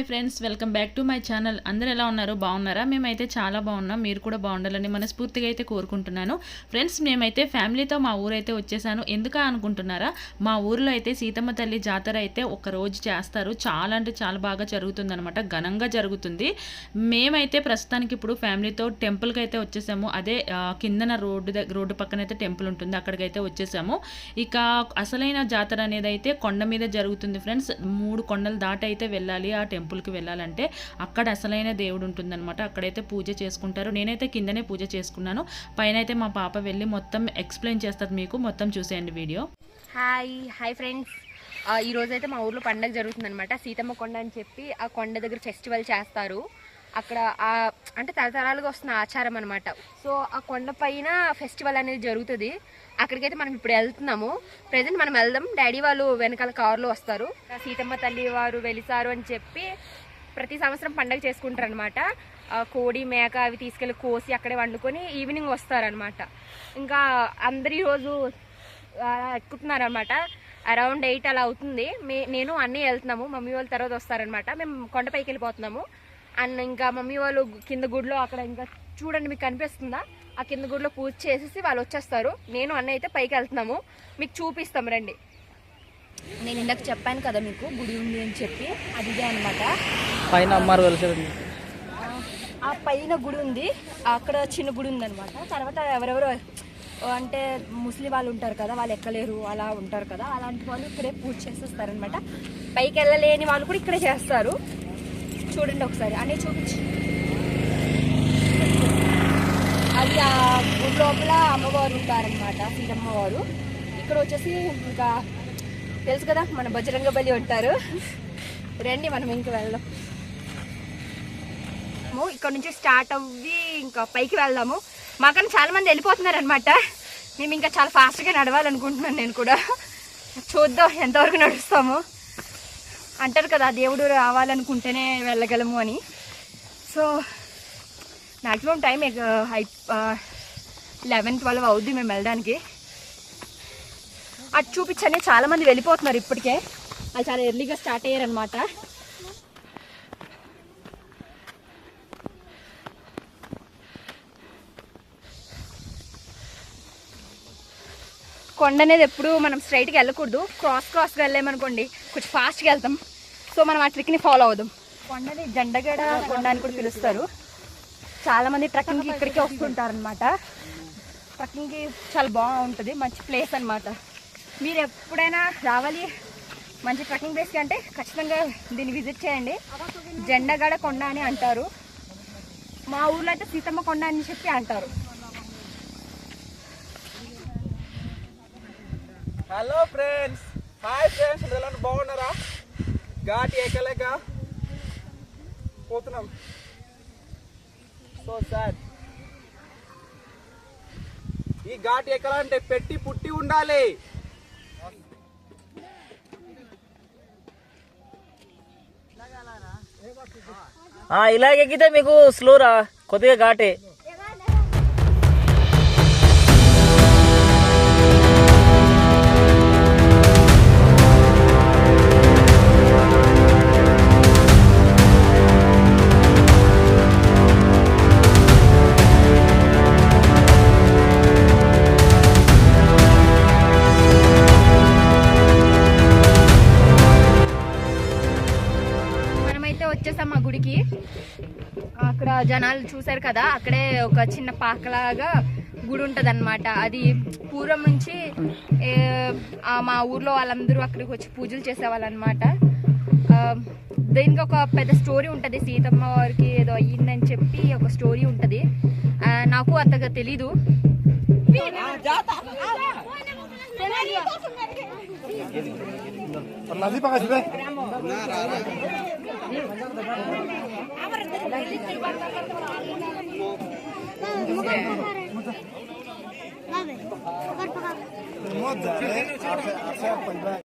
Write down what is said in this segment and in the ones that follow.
Hi friends welcome back to my channel. అందరూ ఎలా ఉన్నారు? బాగున్నారా? మేమైతే చాలా బాగున్నాం. మీరు కూడా బాగుండాలని మనస్ఫూర్తిగా అయితే కోరుకుంటున్నాను. ఫ్రెండ్స్ మేమైతే ఫ్యామిలీతో మా ఊరైతే వచ్చేసాను. ఎందుక అనుకుంటున్నారా? మా ఊరిలో అయితే సీతమ్మ తల్లి జాతర అయితే ఒక రోజు చేస్తారు. చాలా అంటే చాలా బాగా జరుగుతుందన్నమాట. ఘనంగా జరుగుతుంది. మేమైతే ప్రస్తుతానికి ఇప్పుడు ఫ్యామిలీతో టెంపుల్కి అయితే వచ్చేసాము. అదే కిందన రోడ్డు దగ్గర రోడ్డు పక్కన అయితే టెంపుల్ ఉంటుంది. అక్కడికైతే వచ్చేసాము. ఇక అసలైన జాతర అనేది అయితే కొండ మీద జరుగుతుంది ఫ్రెండ్స్. మూడు కొండలు దాటి అయితే వెళ్ళాలి ఆ టెంపుల్కి వెళ్ళాలంటే అక్కడ అసలైన దేవుడు ఉంటుందన్నమాట. అక్కడైతే పూజ చేసుకుంటారు. నేనైతే కిందనే పూజ చేసుకున్నాను. పైన అయితే మా పాప వెళ్ళి మొత్తం ఎక్స్ప్లెయిన్ చేస్తుంది మీకు. మొత్తం చూసేయండి వీడియో. Hi hi friends. ఈరోజైతే అయితే మా ఊర్లో పండగ జరుగుతుందనమాట సీతమ్మ కొండ అని చెప్పి ఆ కొండ దగ్గర ఫెస్టివల్ చేస్తారు. అక్కడ ఆ అంటే తరతరాలుగా వస్తున్న ఆచారం అనమాట సో ఆ కొండ పైన ఫెస్టివల్ అనేది జరుగుతుంది. అక్కడికైతే మనం ఇప్పుడు వెళ్తున్నాము. ప్రజెంట్ మనం వెళ్దాం. డాడీ వాళ్ళు వెనకాల కారులో వస్తారు. సీతమ్మ తల్లి వారు వెలిసారు అని చెప్పి ప్రతి సంవత్సరం పండగ చేసుకుంటారు అనమాట కోడి మేక అవి తీసుకెళ్ళి కోసి అక్కడే వండుకొని ఈవినింగ్ వస్తారనమాట ఇంకా అందరి రోజు ఎక్కుతున్నారు అనమాట అరౌండ్ ఎయిట్ అలా అవుతుంది. మే నేను అన్నీ వెళ్తున్నాము. మమ్మీ వాళ్ళ తర్వాత వస్తారనమాట మేము కొండపైకి వెళ్ళిపోతున్నాము. అండ్ ఇంకా మమ్మీ వాళ్ళు కింద గుడిలో అక్కడ ఇంకా చూడండి మీకు కనిపిస్తుందా? ఆ కింద గుడిలో పూజ చేసేసి వాళ్ళు వచ్చేస్తారు. నేను అన్న అయితే పైకి వెళ్తున్నాము. మీకు చూపిస్తాం రండి. నేను ఇందాక చెప్పాను కదా మీకు గుడి ఉంది అని చెప్పి. అది ఇదే అనమాట పైన అమ్మారు కలిసి ఆ పైన గుడి ఉంది. అక్కడ చిన్న గుడి ఉంది అనమాట తర్వాత ఎవరెవరో అంటే ముస్లిం వాళ్ళు ఉంటారు కదా వాళ్ళు ఎక్కలేరు అలా ఉంటారు కదా. అలాంటి వాళ్ళు ఇక్కడే పూజ చేసేస్తారనమాట పైకి వెళ్ళలేని వాళ్ళు కూడా ఇక్కడే చేస్తారు. చూడండి ఒకసారి. అనే చూపించి. అది ఆ గుడి లోపల అమ్మవారు ఉంటారనమాట సీతమ్మవారు. ఇక్కడ వచ్చేసి ఇంకా తెలుసు కదా మన బజరంగ బలి ఉంటారు రండి మనం ఇంకా వెళ్దాం. వెళ్దాము ఇక్కడ నుంచి స్టార్ట్ అవ్వి ఇంకా పైకి వెళ్దాము. మాకన్నా చాలామంది వెళ్ళిపోతున్నారు అనమాట మేము ఇంకా చాలా ఫాస్ట్గా నడవాలనుకుంటున్నాను నేను కూడా. చూద్దాం ఎంతవరకు నడుస్తాము. అంటారు కదా దేవుడు రావాలనుకుంటేనే వెళ్ళగలము అని. So maximum time eleven twelve అవుద్ది మేము వెళ్ళడానికి. అటు చూపించని చాలామంది వెళ్ళిపోతున్నారు ఇప్పటికే. అది చాలా ఎర్లీగా స్టార్ట్ అయ్యారనమాట కొండ అనేది ఎప్పుడు మనం స్ట్రైట్గా వెళ్ళకూడదు. క్రాస్ క్రాస్గా వెళ్ళామనుకోండి కొంచెం ఫాస్ట్గా వెళ్తాం. సో మనం ఆ ట్రిక్ని ఫాలో అవుదాం. కొండని జెండగడ కొండ అని కూడా పిలుస్తారు. చాలా మంది ట్రెక్కింగ్కి ఇక్కడికే వస్తుంటారు అనమాట ట్రెక్కింగ్కి చాలా బాగుంటుంది మంచి ప్లేస్ అన్నమాట. మీరు ఎప్పుడైనా రావాలి మంచి ట్రెక్కింగ్ ప్లేస్కి అంటే ఖచ్చితంగా దీన్ని విజిట్ చేయండి. జెండగడ కొండ అని అంటారు. మా ఊర్లో అయితే సీతమ్మ కొండ అని చెప్పి అంటారు. హలో ఫ్రెండ్స్ హాయ్ ఫ్రెండ్స్ ఎలా బాగున్నారా? ఘాటి ఎక్కలేక పోతున్నాం. సో సార్ ఈ ఘాటి ఎక్కలంటే పెట్టి పుట్టి ఉండాలి. ఇలాగ ఎక్కితే మీకు స్లోరా కొద్దిగా ఘాటే. చూసారు కదా అక్కడే ఒక చిన్న పాకలాగా గుడి ఉంటుంది అనమాట అది పూర్వం నుంచి మా ఊర్లో వాళ్ళందరూ అక్కడికి వచ్చి పూజలు చేసేవాళ్ళు అనమాట దీనికి ఒక పెద్ద స్టోరీ ఉంటుంది సీతమ్మ వారికి ఏదో అయ్యిందని చెప్పి ఒక స్టోరీ ఉంటుంది. నాకు అంతగా తెలీదు. নাজি পাকাইছি রে মজা রে আচ্ছা আচ্ছা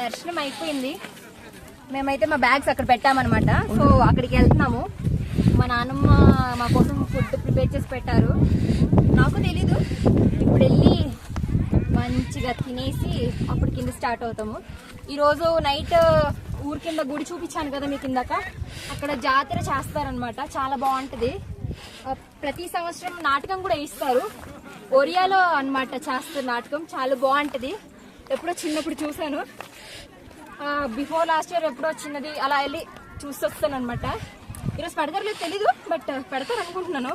దర్శనం అయిపోయింది. మేమైతే మా బ్యాగ్స్ అక్కడ పెట్టామన్నమాట. సో అక్కడికి వెళ్తున్నాము. మా నాన్నమ్మ మా కోసం ఫుడ్ ప్రిపేర్ చేసి పెట్టారు. నాకు తెలీదు. ఇప్పుడు వెళ్ళి మంచిగా తినేసి అప్పుడు కింద స్టార్ట్ అవుతాము. ఈరోజు నైట్ ఊరి కింద గుడి చూపించాను కదా మీకు ఇందాక. అక్కడ జాతర చేస్తారనమాట చాలా బాగుంటుంది. ప్రతి సంవత్సరం నాటకం కూడా ఇస్తారు ఒరియాలో అన్నమాట చేస్తారు నాటకం. చాలా బాగుంటుంది. ఎప్పుడో చిన్నప్పుడు చూశాను. బిఫోర్ లాస్ట్ ఇయర్ ఎప్పుడో చిన్నది అలా వెళ్ళి చూసి వస్తాను అనమాట ఈరోజు పెడతారు లేదు తెలీదు బట్ పెడతారు అనుకుంటున్నాను.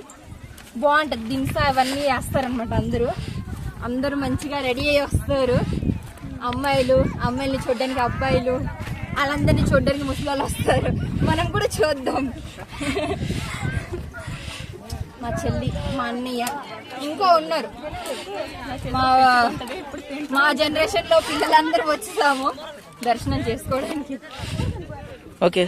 బాగుంటుంది దింస అవన్నీ వేస్తారనమాట అందరూ. అందరూ మంచిగా రెడీ అయ్యి వస్తారు. అమ్మాయిలు అమ్మాయిల్ని చూడడానికి అబ్బాయిలు వాళ్ళందరినీ చూడడానికి ముసలి వస్తారు. మనం కూడా చూద్దాం. మా చెల్లి మా అన్నయ్య ఇంకో ఉన్నారు. మా మా జనరేషన్లో పిల్లలందరూ వచ్చేసాము దర్శనం చేసుకోవడానికి. ఓకే.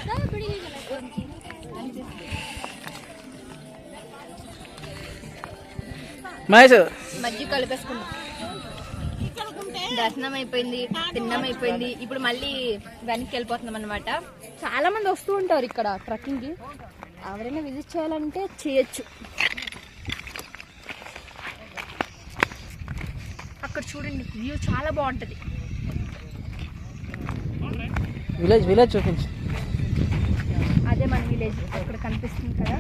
మహేష్. మధ్య కలిపేసుకున్నాం. దర్శనం అయిపోయింది తిన్నం అయిపోయింది. ఇప్పుడు మళ్ళీ వెనక్కి వెళ్ళిపోతున్నాం అనమాట చాలా మంది వస్తూ ఉంటారు ఇక్కడ ట్రక్కింగ్కి ఎవరైనా విజిట్ చేయాలంటే చేయొచ్చు. అక్కడ చూడండి వ్యూ చాలా బాగుంటది. విలేజ్ విలేజ్ చూపించు. అదే మన విలేజ్ అక్కడ కనిపిస్తుంది కదా.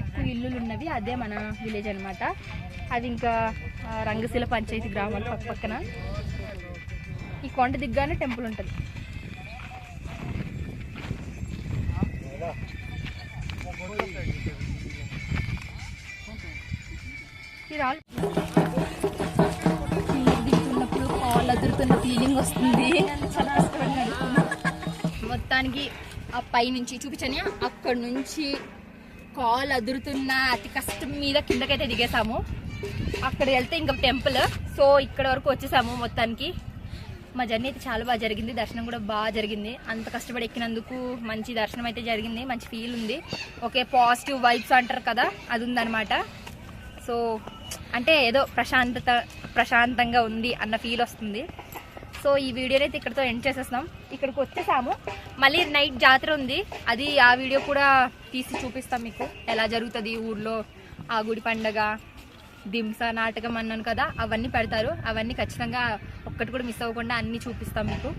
ఎక్కువ ఇల్లులు ఉన్నవి అదే మన విలేజ్ అన్నమాట. అది ఇంకా రంగశీల పంచాయతీ గ్రామాల పక్క పక్కన. ఈ కొండ దిగ్గానే టెంపుల్ ఉంటుంది. దిగుతున్నప్పుడు కాళ్ళు అదురుతున్న ఫీలింగ్ వస్తుంది. చాలా మొత్తానికి ఆ పై నుంచి చూపించని అక్కడ నుంచి కాల్ అదురుతున్న అతి కష్టం మీద కిందకైతే దిగేసాము అక్కడ వెళ్తే ఇంకా టెంపుల్ సో ఇక్కడ వరకు వచ్చేసాము మొత్తానికి. మా జర్నీ అయితే చాలా బాగా జరిగింది. దర్శనం కూడా బాగా జరిగింది. అంత కష్టపడి ఎక్కినందుకు మంచి దర్శనం అయితే జరిగింది. మంచి ఫీల్ ఉంది. ఓకే పాజిటివ్ వైబ్స్ అంటారు కదా అది ఉందన్నమాట. సో అంటే ఏదో ప్రశాంతత ప్రశాంతంగా ఉంది అన్న ఫీల్ వస్తుంది. సో ఈ వీడియోని అయితే ఇక్కడతో ఎండ్ చేసేస్తాం ఇక్కడికి వచ్చేసాము. మళ్ళీ నైట్ జాతర ఉంది. అది ఆ వీడియో కూడా తీసి చూపిస్తాం మీకు. ఎలా జరుగుతుంది ఊర్లో ఆ గుడి పండగ దింస నాటకం అన్నాను కదా అవన్నీ పెడతారు. అవన్నీ ఖచ్చితంగా ఒక్కటి కూడా మిస్ అవ్వకుండా అన్నీ చూపిస్తాం మీకు.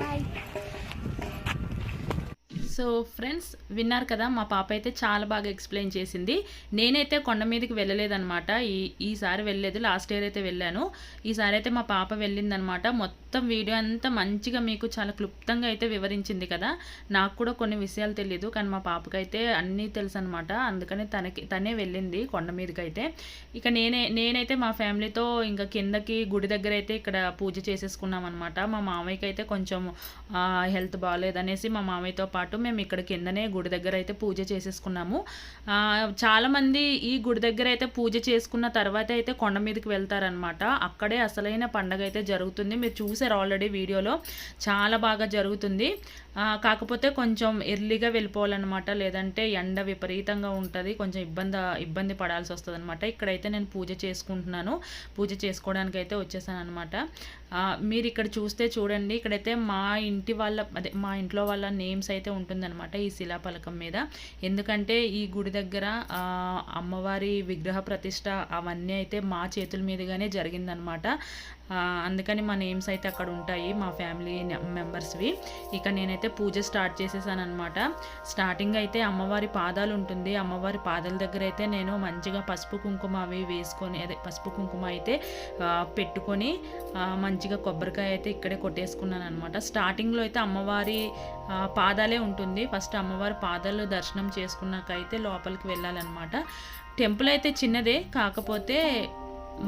బాయ్ సో ఫ్రెండ్స్ విన్నారు కదా మా పాప అయితే చాలా బాగా ఎక్స్ప్లెయిన్ చేసింది. నేనైతే కొండ మీదకి వెళ్ళలేదన్నమాట. ఈ ఈసారి వెళ్ళలేదు లాస్ట్ ఇయర్ అయితే వెళ్ళాను. ఈసారి అయితే మా పాప వెళ్ళిందనమాట మొత్తం మొత్తం వీడియో అంతా మంచిగా మీకు చాలా క్లుప్తంగా అయితే వివరించింది కదా. నాకు కూడా కొన్ని విషయాలు తెలియదు కానీ మా పాపకైతే అన్నీ తెలుసు అనమాట అందుకని తనకి తనే వెళ్ళింది కొండ మీదకి అయితే ఇక నేనే నేనైతే మా ఫ్యామిలీతో ఇంకా కిందకి గుడి దగ్గర అయితే ఇక్కడ పూజ చేసేసుకున్నాం అనమాట మా మామయ్యకి అయితే కొంచెం హెల్త్ బాగాలేదనేసి మా మామయ్యతో పాటు మేము ఇక్కడ కిందనే గుడి దగ్గర అయితే పూజ చేసేసుకున్నాము. చాలామంది ఈ గుడి దగ్గర అయితే పూజ చేసుకున్న తర్వాత అయితే కొండ మీదకి వెళ్తారనమాట అక్కడే అసలైన పండగ అయితే జరుగుతుంది. మీరు చూసారు ఆల్రెడీ వీడియోలో. చాలా బాగా జరుగుతుంది. కాకపోతే కొంచెం ఎర్లీగా వెళ్ళిపోవాలన్నమాట. లేదంటే ఎండ విపరీతంగా ఉంటుంది. కొంచెం ఇబ్బంది ఇబ్బంది పడాల్సి వస్తుంది అనమాట ఇక్కడైతే నేను పూజ చేసుకుంటున్నాను. పూజ చేసుకోవడానికి అయితే వచ్చేసాను అనమాట మీరు ఇక్కడ చూస్తే చూడండి. ఇక్కడైతే మా ఇంటి వాళ్ళ అదే మా ఇంట్లో వాళ్ళ నేమ్స్ అయితే ఉంటుందన్నమాట ఈ శిలాపలకం మీద. ఎందుకంటే ఈ గుడి దగ్గర అమ్మవారి విగ్రహ ప్రతిష్ట అవన్నీ అయితే మా చేతుల మీదుగానే జరిగిందనమాట అందుకని మా నేమ్స్ అయితే అక్కడ ఉంటాయి. మా ఫ్యామిలీ మెంబర్స్వి. ఇక నేనైతే పూజ స్టార్ట్ చేసేసాను అనమాట స్టార్టింగ్ అయితే అమ్మవారి పాదాలు ఉంటుంది. అమ్మవారి పాదాల దగ్గర అయితే నేను మంచిగా పసుపు కుంకుమ అవి వేసుకొని అదే పసుపు కుంకుమ అయితే పెట్టుకొని మంచిగా కొబ్బరికాయ అయితే ఇక్కడే కొట్టేసుకున్నాను అనమాట స్టార్టింగ్లో అయితే అమ్మవారి పాదాలే ఉంటుంది. ఫస్ట్ అమ్మవారి పాదాలు దర్శనం చేసుకున్నాక అయితే లోపలికి వెళ్ళాలన్నమాట. టెంపుల్ అయితే చిన్నదే కాకపోతే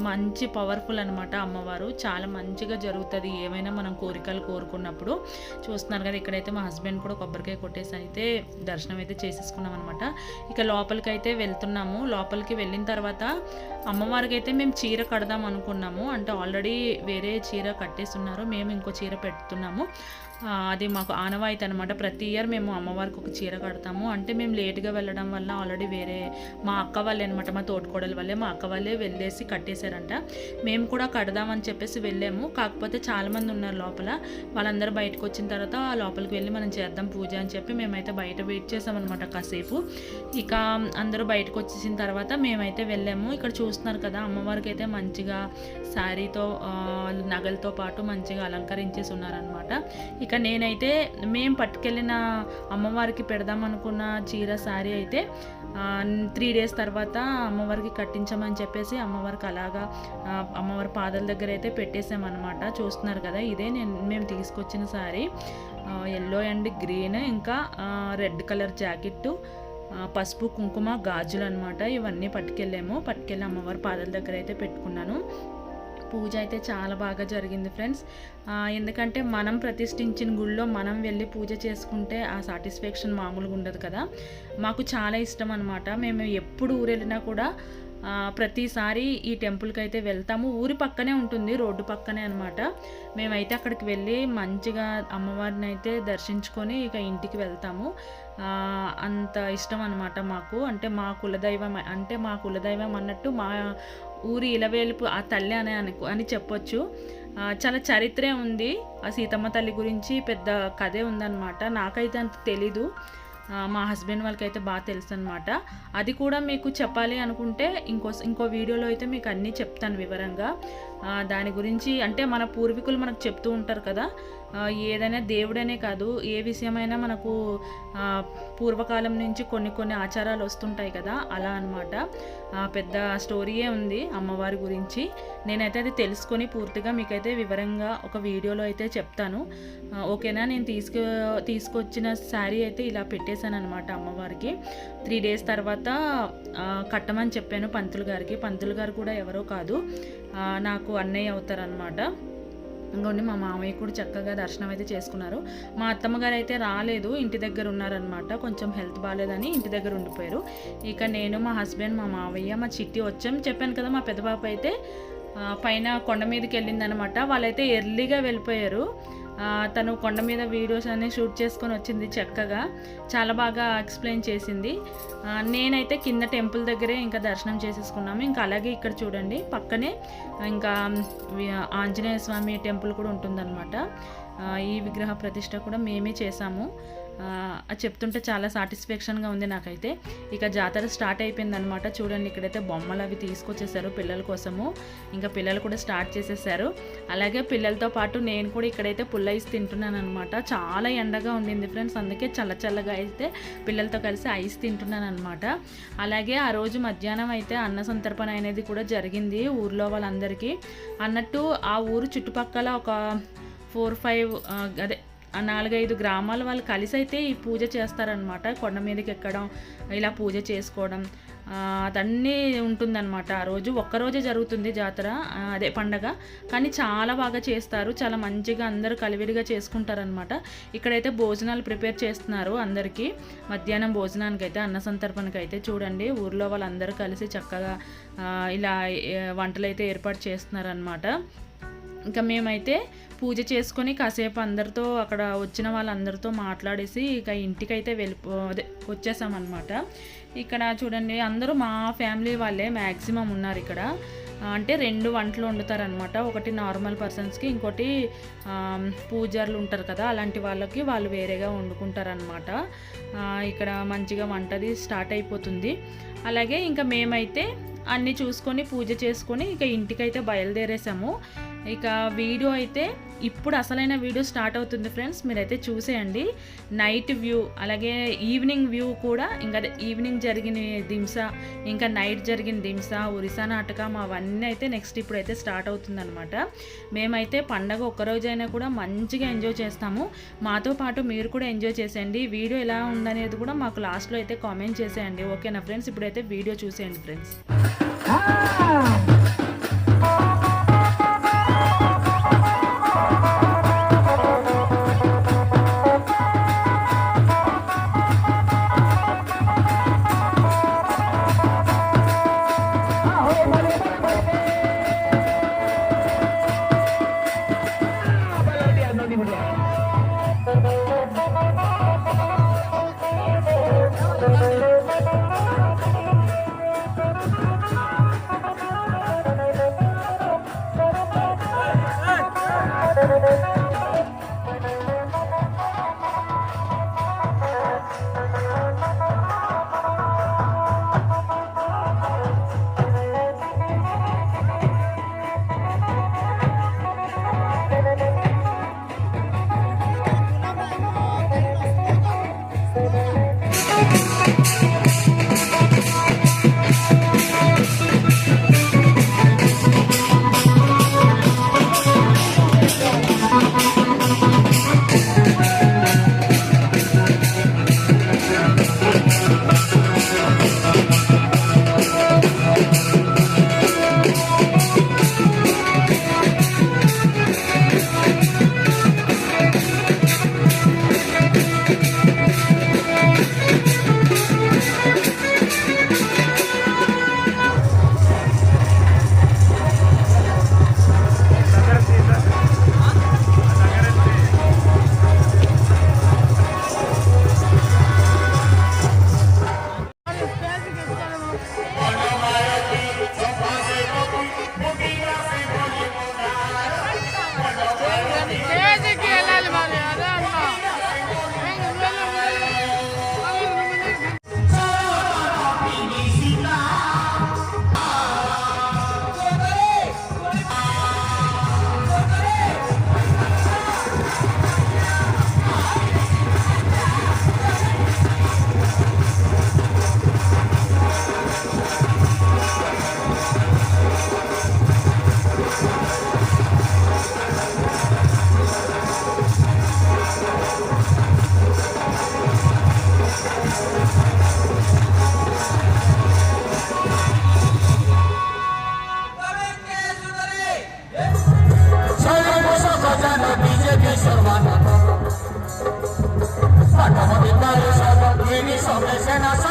మంచి పవర్ఫుల్ అనమాట అమ్మవారు. చాలా మంచిగా జరుగుతుంది. ఏమైనా మనం కోరికలు కోరుకున్నప్పుడు చూస్తున్నారు కదా ఇక్కడైతే మా హస్బెండ్ కూడా కొబ్బరికాయ కొట్టేసి అయితే దర్శనం అయితే చేసేసుకున్నాం అనమాట ఇక లోపలికి అయితే వెళ్తున్నాము. లోపలికి వెళ్ళిన తర్వాత అమ్మవారికి అయితే మేము చీర కడదాం అనుకున్నాము. అంటే ఆల్రెడీ వేరే చీర కట్టేస్తున్నారు మేము ఇంకో చీర పెడుతున్నాము. అది మాకు ఆనవాయితీ అనమాట ప్రతి ఇయర్ మేము అమ్మవారికి ఒక చీర కడతాము. అంటే మేము లేట్గా వెళ్ళడం వల్ల ఆల్రెడీ వేరే మా అక్క వాళ్ళే అనమాట మా తోటకోడల వల్లే మా అక్క వాళ్ళే వెళ్ళేసి కట్టేశారంట. మేము కూడా కడదామని చెప్పేసి వెళ్ళాము. కాకపోతే చాలామంది ఉన్నారు లోపల. వాళ్ళందరూ బయటకు వచ్చిన తర్వాత ఆ లోపలికి వెళ్ళి మనం చేద్దాం పూజ అని చెప్పి మేమైతే బయట వెయిట్ చేసామన్నమాట కాసేపు. ఇక అందరూ బయటకు వచ్చేసిన తర్వాత మేమైతే వెళ్ళాము. ఇక్కడ చూస్తున్నారు కదా అమ్మవారికి అయితే మంచిగా శారీతో నగలతో పాటు మంచిగా అలంకరించేసి ఉన్నారనమాట ఇక నేనైతే మేము పట్టుకెళ్ళిన అమ్మవారికి పెడదాం అనుకున్న చీర శారీ అయితే త్రీ డేస్ తర్వాత అమ్మవారికి కట్టించమని చెప్పేసి అమ్మవారికి అలాగా అమ్మవారి పాదాల దగ్గర అయితే పెట్టేసామన్నమాట చూస్తున్నారు కదా ఇదే నేను మేము తీసుకొచ్చిన శారీ ఎల్లో అండ్ గ్రీన్ ఇంకా రెడ్ కలర్ జాకెట్టు పసుపు కుంకుమ గాజులు అనమాట ఇవన్నీ పట్టుకెళ్ళాము. పట్టుకెళ్ళి అమ్మవారి పాదాల దగ్గర అయితే పెట్టుకున్నాను. పూజ అయితే చాలా బాగా జరిగింది ఫ్రెండ్స్. ఎందుకంటే మనం ప్రతిష్ఠించిన గుళ్ళో మనం వెళ్ళి పూజ చేసుకుంటే ఆ సాటిస్ఫాక్షన్ మామూలుగా ఉండదు కదా. మాకు చాలా ఇష్టం అనమాట మేము ఎప్పుడు ఊరు వెళ్ళినా కూడా ప్రతిసారి ఈ టెంపుల్కి అయితే వెళ్తాము. ఊరి పక్కనే ఉంటుంది రోడ్డు పక్కనే అనమాట మేమైతే అక్కడికి వెళ్ళి మంచిగా అమ్మవారిని అయితే దర్శించుకొని ఇక ఇంటికి వెళ్తాము. అంత ఇష్టం అనమాట మాకు. అంటే మా కులదైవం అంటే మా కులదైవం అన్నట్టు మా ఊరి ఇలవేలుపు ఆ తల్లి అని అనుకో అని చెప్పొచ్చు. చాలా చరిత్రే ఉంది. ఆ సీతమ్మ తల్లి గురించి పెద్ద కథే ఉందన్నమాట. నాకైతే అంత తెలీదు. మా హస్బెండ్ వాళ్ళకైతే బాగా తెలుసు అనమాట అది కూడా మీకు చెప్పాలి అనుకుంటే ఇంకో ఇంకో వీడియోలో అయితే మీకు అన్నీ చెప్తాను వివరంగా. దాని గురించి అంటే మన పూర్వీకులు మనకు చెప్తూ ఉంటారు కదా ఏదైనా దేవుడనే కాదు ఏ విషయమైనా మనకు పూర్వకాలం నుంచి కొన్ని కొన్ని ఆచారాలు వస్తుంటాయి కదా అలా అనమాట పెద్ద స్టోరీయే ఉంది అమ్మవారి గురించి. నేనైతే అది తెలుసుకొని పూర్తిగా మీకైతే వివరంగా ఒక వీడియోలో అయితే చెప్తాను. ఓకేనా? నేను తీసుకు తీసుకొచ్చిన శారీ అయితే ఇలా పెట్టేశాను అనమాట అమ్మవారికి. త్రీ డేస్ తర్వాత కట్టమని చెప్పాను పంతులు గారికి. పంతులు గారు కూడా ఎవరో కాదు నాకు అన్నయ్య అవుతారనమాట ఇంకోండి మా మామయ్య కూడా చక్కగా దర్శనం అయితే చేసుకున్నారు. మా అత్తమ్మ గారు అయితే రాలేదు ఇంటి దగ్గర ఉన్నారనమాట కొంచెం హెల్త్ బాగాలేదని ఇంటి దగ్గర ఉండిపోయారు. ఇక నేను మా హస్బెండ్ మా మావయ్య మా చిట్టి వచ్చాం. చెప్పాను కదా మా పెద్ద పాప అయితే పైన కొండ మీదకి వెళ్ళిందనమాట వాళ్ళైతే ఎర్లీగా వెళ్ళిపోయారు. తను కొండ మీద వీడియోస్ అన్ని షూట్ చేసుకొని వచ్చింది చక్కగా. చాలా బాగా ఎక్స్ప్లెయిన్ చేసింది. నేనైతే కింద టెంపుల్ దగ్గరే ఇంకా దర్శనం చేసేసుకున్నాము. ఇంకా అలాగే ఇక్కడ చూడండి పక్కనే ఇంకా ఆంజనేయ స్వామి టెంపుల్ కూడా ఉంటుందన్నమాట. ఈ విగ్రహ ప్రతిష్ట కూడా మేమే చేసాము. చెప్తుంటే చాలా సాటిస్ఫాక్షన్గా ఉంది నాకైతే. ఇక జాతర స్టార్ట్ అయిపోయిందనమాట చూడండి ఇక్కడైతే బొమ్మలు అవి తీసుకొచ్చేసారు పిల్లల కోసము. ఇంకా పిల్లలు కూడా స్టార్ట్ చేసేసారు. అలాగే పిల్లలతో పాటు నేను కూడా ఇక్కడైతే పుల్లైస్ తింటున్నాను అనమాట చాలా ఎండగా ఉండింది ఫ్రెండ్స్ అందుకే చల్ల చల్లగా అయితే పిల్లలతో కలిసి ఐస్ తింటున్నాను అనమాట అలాగే ఆ రోజు మధ్యాహ్నం అయితే అన్న సంతర్పణ అనేది కూడా జరిగింది ఊర్లో వాళ్ళందరికీ. అన్నట్టు ఆ ఊరు చుట్టుపక్కల ఒక ఫోర్ ఫైవ్ అదే నాలుగైదు గ్రామాల వాళ్ళు కలిసి అయితే ఈ పూజ చేస్తారనమాట కొండ మీదకి ఎక్కడం ఇలా పూజ చేసుకోవడం అదన్నీ ఉంటుందన్నమాట. ఆ రోజు ఒక్కరోజే జరుగుతుంది జాతర అదే పండగ. కానీ చాలా బాగా చేస్తారు. చాలా మంచిగా అందరూ కలివిడిగా చేసుకుంటారనమాట ఇక్కడైతే భోజనాలు ప్రిపేర్ చేస్తున్నారు అందరికీ. మధ్యాహ్నం భోజనానికి అయితే అన్న సంతర్పణకి అయితే చూడండి. ఊర్లో వాళ్ళందరూ కలిసి చక్కగా ఇలా వంటలు అయితే ఏర్పాటు చేస్తున్నారనమాట ఇంకా మేమైతే పూజ చేసుకొని కాసేపు అందరితో అక్కడ వచ్చిన వాళ్ళందరితో మాట్లాడేసి ఇక ఇంటికైతే వెళ్ళిపో అదే వచ్చేసామన్నమాట. ఇక్కడ చూడండి అందరూ మా ఫ్యామిలీ వాళ్ళే మ్యాక్సిమం ఉన్నారు ఇక్కడ. అంటే రెండు వంటలు వండుతారనమాట ఒకటి నార్మల్ పర్సన్స్కి ఇంకోటి ఆ, పూజారులు ఉంటారు కదా అలాంటి వాళ్ళకి వాళ్ళు వేరేగా వండుకుంటారనమాట ఇక్కడ మంచిగా వంటది స్టార్ట్ అయిపోతుంది. అలాగే ఇంకా మేమైతే అన్నీ చూసుకొని పూజ చేసుకొని ఇక ఇంటికైతే బయలుదేరేసాము. ఇక వీడియో అయితే ఇప్పుడు అసలైన వీడియో స్టార్ట్ అవుతుంది ఫ్రెండ్స్. మీరైతే చూసేయండి. నైట్ వ్యూ అలాగే ఈవినింగ్ వ్యూ కూడా ఇంకా ఈవినింగ్ జరిగిన దింస ఇంకా నైట్ జరిగిన దింస ఒరిసా నాటకం అవన్నీ అయితే నెక్స్ట్ ఇప్పుడైతే స్టార్ట్ అవుతుందనమాట మేమైతే పండగ ఒక్కరోజైనా కూడా మంచిగా ఎంజాయ్ చేస్తాము. మాతో పాటు మీరు కూడా ఎంజాయ్ చేసేయండి. వీడియో ఎలా ఉందనేది కూడా మాకు లాస్ట్లో అయితే కామెంట్ చేసేయండి. ఓకేనా ఫ్రెండ్స్? ఇప్పుడైతే వీడియో చూసేయండి ఫ్రెండ్స్. Ah! no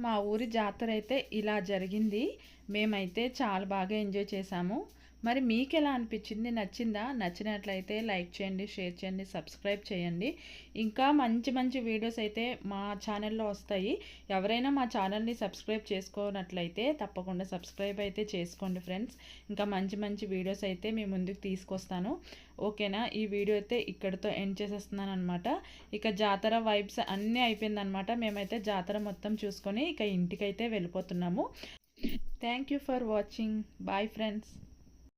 మా ఊరి జాతర అయితే ఇలా జరిగింది. మేమైతే చాలా బాగా ఎంజాయ్ చేసాము. మరి మీకు ఎలా అనిపించింది? నచ్చిందా? నచ్చినట్లయితే లైక్ చేయండి షేర్ చేయండి సబ్స్క్రైబ్ చేయండి. ఇంకా మంచి మంచి వీడియోస్ అయితే మా ఛానల్లో వస్తాయి. ఎవరైనా మా ఛానల్ని సబ్స్క్రైబ్ చేసుకోనట్లయితే తప్పకుండా సబ్స్క్రైబ్ అయితే చేసుకోండి ఫ్రెండ్స్. ఇంకా మంచి మంచి వీడియోస్ అయితే మీ ముందుకు తీసుకొస్తాను. ఓకేనా? ఈ వీడియో అయితే ఇక్కడితో ఎండ్ చేసేస్తున్నాను అనమాట ఇక జాతర వైబ్స్ అన్నీ అయిపోయిందనమాట మేమైతే జాతర మొత్తం చూసుకొని ఇక ఇంటికైతే వెళ్ళిపోతున్నాము. Thank you for watching. Bye friends.